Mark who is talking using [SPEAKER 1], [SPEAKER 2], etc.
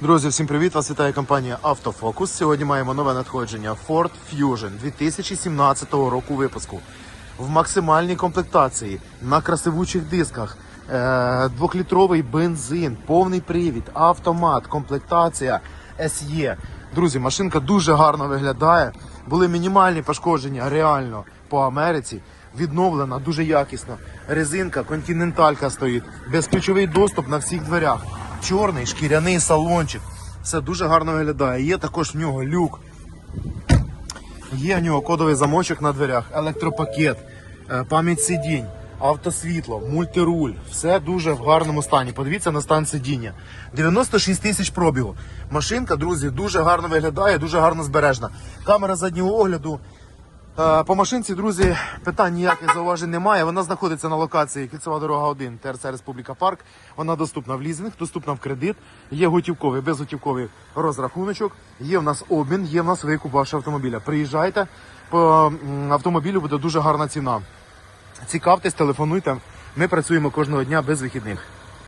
[SPEAKER 1] Друзі, всім привіт! Вас вітає компанія Автофокус. Сьогодні маємо нове надходження Ford Fusion 2017 року випуску. В максимальній комплектації на красивучих дисках. Е, Двохлітровий бензин, повний привід, автомат, комплектація SE. Друзі, машинка дуже гарно виглядає. Були мінімальні пошкодження реально по Америці. Відновлена дуже якісно. Резинка, континенталька стоїть, безключовий доступ на всіх дверях. Чорний шкіряний салончик. Все дуже гарно виглядає. Є також в нього люк. Є в нього кодовий замочок на дверях, електропакет, е, пам'ять сидінь, автосвітло, мультируль. Все дуже в гарному стані. Подивіться на стан сидіння. 96 тисяч пробігу. Машинка, друзі, дуже гарно виглядає, дуже гарно збережена. Камера заднього огляду. Е, По машинці, друзі, питань ніяких зауважень немає. Вона знаходиться на локації Кільцева дорога 1, ТРЦ Республіка Парк. Вона доступна в лізинг, доступна в кредит. Є готівковий, безготівковий розрахуночок. Є в нас обмін, є в нас викуп вашого автомобіля. Приїжджайте, по автомобілю буде дуже гарна ціна. Цікавтесь, телефонуйте. Ми працюємо кожного дня без вихідних.